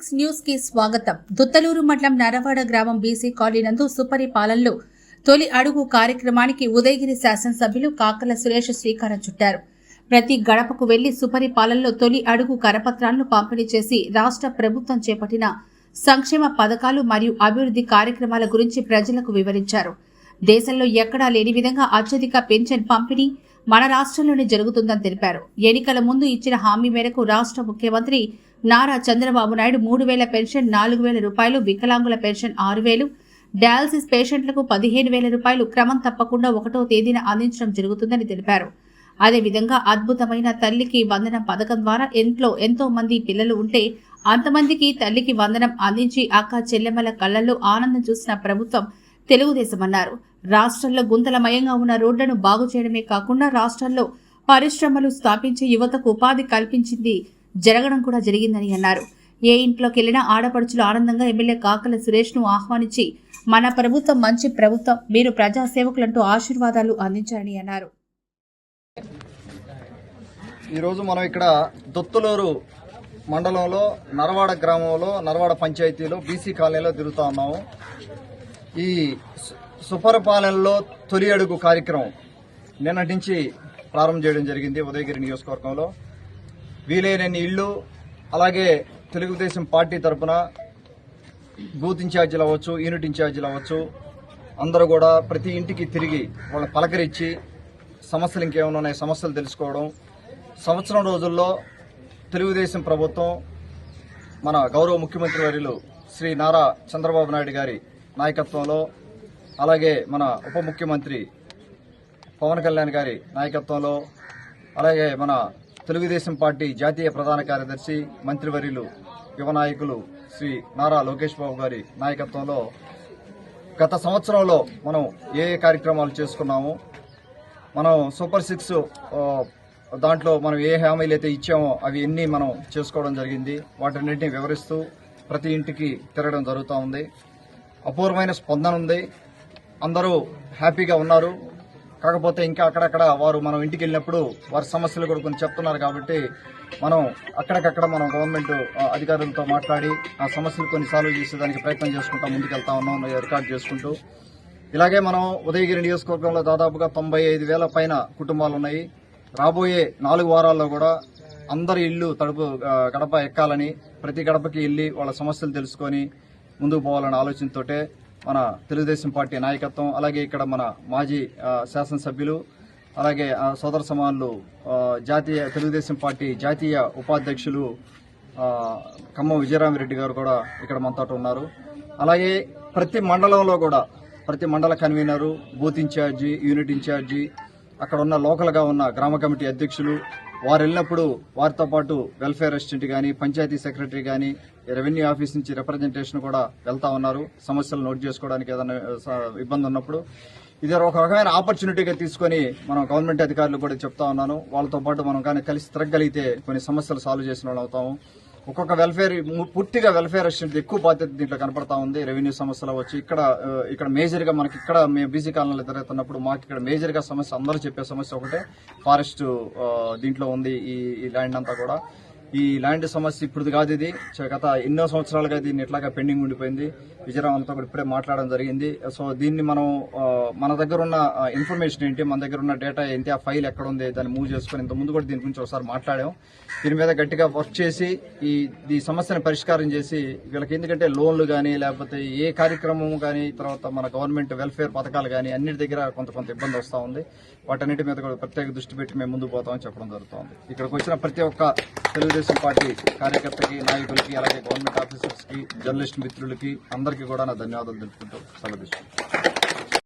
Six న్యూస్కి స్వాగతం. దుత్తలూరు మండలం నరవాడ గ్రామం బీసీ కాలనీ నందు సుపరిపాలనలో తొలి అడుగు కార్యక్రమానికి ఉదయగిరి శాసనసభ్యులు కాకల సురేష్ శ్రీకారం చుట్టారు. ప్రతి గడపకు వెళ్ళి సుపరిపాలనలో తొలి అడుగు కరపత్రాలను పంపిణీ చేసి రాష్ట్ర ప్రభుత్వం చేపట్టిన సంక్షేమ పథకాలు మరియు అభివృద్ధి కార్యక్రమాల గురించి ప్రజలకు వివరించారు. దేశంలో ఎక్కడా లేని విధంగా అత్యధిక పెన్షన్ పంపిణీ మన రాష్ట్రంలోనే జరుగుతుందని తెలిపారు. ఎన్నికల ముందు ఇచ్చిన హామీ మేరకు రాష్ట్ర ముఖ్యమంత్రి నారా చంద్రబాబు నాయుడు మూడు వేల పెన్షన్ నాలుగు వేల రూపాయలు వికలాంగుల పెన్షన్ ఆరు వేలు. డయాలసిస్ పేషెంట్లకు పదిహేను వేల రూపాయలు క్రమం తప్పకుండా ఒకటో తేదీన అందించడం జరుగుతుందని తెలిపారు. అదేవిధంగా అద్భుతమైన తల్లికి వందనం పథకం ద్వారా ఇంట్లో ఎంతో మంది పిల్లలు ఉంటే అంతమందికి తల్లికి వందనం అందించి అక్క చెల్లెమ్మల కళ్ళల్లో ఆనందం చూసిన ప్రభుత్వం తెలుగుదేశం అన్నారు రాష్ట్రంలో గుంతలమయంగా ఉన్న రోడ్లను బాగు చేయడమే కాకుండా రాష్ట్రంలో పరిశ్రమలు స్థాపించి యువతకు ఉపాధి కల్పించింది జరగడం కూడా జరిగిందని అన్నారు. ఏ ఇంట్లోకి వెళ్ళినా ఆడపడుచులు ఆనందంగా ఎమ్మెల్యే కాకల సురేష్ను ఆహ్వానించి మన ప్రభుత్వం మంచి ప్రభుత్వం మీరు ప్రజాసేవకులంటూ ఆశీర్వాదాలు అందించారని అన్నారు. ఈరోజు మనం ఇక్కడ దొత్తులూరు మండలంలో నరవాడ గ్రామంలో నరవాడ పంచాయతీలో బీసీ కాలనీలో తిరుగుతూ ఉన్నాము. ఈ సుపరపాలనలో తొలి అడుగు కార్యక్రమం నిన్నటి నుంచి ప్రారంభం చేయడం జరిగింది ఉదయగిరి నియోజకవర్గంలో. వీలైనన్ని ఇళ్ళు అలాగే తెలుగుదేశం పార్టీ తరపున బూత్ ఇన్ఛార్జీలు అవ్వచ్చు యూనిట్ ఇన్ఛార్జీలు అవ్వచ్చు అందరూ కూడా ప్రతి ఇంటికి తిరిగి వాళ్ళని పలకరించి సమస్యలు ఇంకేమైనా ఉన్నాయి సమస్యలు తెలుసుకోవడం. సంవత్సరం రోజుల్లో తెలుగుదేశం ప్రభుత్వం మన గౌరవ ముఖ్యమంత్రి వర్యులు శ్రీ నారా చంద్రబాబు నాయుడు గారి నాయకత్వంలో అలాగే మన ఉప ముఖ్యమంత్రి పవన్ కళ్యాణ్ గారి నాయకత్వంలో అలాగే మన తెలుగుదేశం పార్టీ జాతీయ ప్రధాన కార్యదర్శి మంత్రివర్యులు యువ నాయకులు శ్రీ నారా లోకేష్ బాబు గారి నాయకత్వంలో గత సంవత్సరంలో మనం ఏ ఏ కార్యక్రమాలు చేసుకున్నాము మనం సూపర్ సిక్స్ దాంట్లో మనం ఏ హామీలు అయితే ఇచ్చామో అవి ఎన్ని మనం చేసుకోవడం జరిగింది వాటన్నింటినీ వివరిస్తూ ప్రతి ఇంటికి తిరగడం జరుగుతూ ఉంది. అపూర్వమైన స్పందన ఉంది. అందరూ హ్యాపీగా ఉన్నారు. కాకపోతే ఇంకా అక్కడక్కడ వారు మనం ఇంటికి వెళ్ళినప్పుడు వారి సమస్యలు కూడా కొన్ని చెప్తున్నారు కాబట్టి మనం అక్కడికక్కడ మనం గవర్నమెంట్ అధికారులతో మాట్లాడి ఆ సమస్యలు కొన్ని సాల్వ్ చేసేదానికి ప్రయత్నం చేసుకుంటా ముందుకెళ్తా ఉన్నాం రికార్డ్ చేసుకుంటూ. ఇలాగే మనం ఉదయగిరి నియోజకవర్గంలో దాదాపుగా తొంభై ఐదు వేల పైన కుటుంబాలు ఉన్నాయి. రాబోయే నాలుగు వారాల్లో కూడా అందరి ఇల్లు తడుపు గడప ఎక్కాలని ప్రతి గడపకి వెళ్ళి వాళ్ళ సమస్యలు తెలుసుకొని ముందుకు పోవాలనే ఆలోచనతోటే మన తెలుగుదేశం పార్టీ నాయకత్వం అలాగే ఇక్కడ మన మాజీ శాసనసభ్యులు అలాగే ఆ, సోదర సమానులు జాతీయ తెలుగుదేశం పార్టీ జాతీయ ఉపాధ్యక్షులు కమ్మ ఖమ్మం విజయరామిరెడ్డి గారు కూడా ఇక్కడ మనతో ఉన్నారు. అలాగే ప్రతి మండలంలో కూడా ప్రతి మండల convener booth incharge unit incharge అక్కడ ఉన్న లోకల్గా ఉన్న గ్రామ కమిటీ అధ్యక్షులు వారు వెళ్ళినప్పుడు వారితో పాటు వెల్ఫేర్ అసిస్టెంట్ కానీ పంచాయతీ సెక్రటరీ కానీ రెవెన్యూ ఆఫీస్ నుంచి రిప్రజెంటేషన్ కూడా వెళ్తా ఉన్నారు. సమస్యలు నోట్ చేసుకోవడానికి ఏదైనా స- ఇబ్బంది ఉన్నప్పుడు. ఇది ఒక రకమైన ఆపర్చునిటీగా తీసుకొని మనం గవర్నమెంట్ అధికారులు కూడా చెప్తా ఉన్నాను. వాళ్ళతో పాటు మనం కానీ కలిసి తిరగలిగితే కొన్ని సమస్యలు సాల్వ్ చేసిన వాళ్ళు అవుతాము. ఒక్కొక్క వెల్ఫేర్ పూర్తిగా వెల్ఫేర్ అసిస్టెంట్ ఎక్కువ బాధ్యత దీంట్లో కనపడతా ఉంది. రెవెన్యూ సమస్యలు వచ్చి ఇక్కడ ఇక్కడ మేజర్గా మనకి ఇక్కడ మేము బీసీ కాలనీలో తిరుగుతున్నప్పుడు మాకు ఇక్కడ మేజర్గా సమస్య అందరూ చెప్పే సమస్య ఒకటే. ఫారెస్ట్ దీంట్లో ఉంది ఈ ఈ ల్యాండ్ అంతా కూడా. ఈ ల్యాండ్ సమస్య ఇప్పుడు కాదు ఇది. గత ఎన్నో సంవత్సరాలుగా దీన్ని ఇట్లాగా పెండింగ్ ఉండిపోయింది. విజయరామంతో కూడా ఇప్పుడే మాట్లాడడం జరిగింది. సో దీన్ని మనం మన దగ్గర ఉన్న ఇన్ఫర్మేషన్ ఏంటి మన దగ్గర ఉన్న డేటా ఏంటి ఆ ఫైల్ ఎక్కడ ఉంది దాన్ని మూవ్ చేసుకుని ఇంత ముందు కూడా దీని గురించి ఒకసారి మాట్లాడాం. దీని మీద గట్టిగా వర్క్ చేసి ఈ ఈ సమస్యను పరిష్కారం చేసి వీళ్ళకి ఎందుకంటే లోన్లు కానీ లేకపోతే ఏ కార్యక్రమం కానీ తర్వాత మన గవర్నమెంట్ వెల్ఫేర్ పథకాలు కానీ అన్నిటి దగ్గర కొంత కొంత ఇబ్బంది వస్తూ ఉంది. వాటన్నిటి మీద కూడా ప్రత్యేక దృష్టి పెట్టి మేము ముందు పోతామని చెప్పడం జరుగుతుంది ఇక్కడికి వచ్చిన ప్రతి ఒక్క తెలుగుదేశం పార్టీ కార్యకర్తకి నాయకులకి అలాగే గవర్నమెంట్ ఆఫీసర్స్కి జర్నలిస్ట్ మిత్రులకి అందరికీ కూడా నా ధన్యవాదాలు తెలుపుకుంటూ సెలవు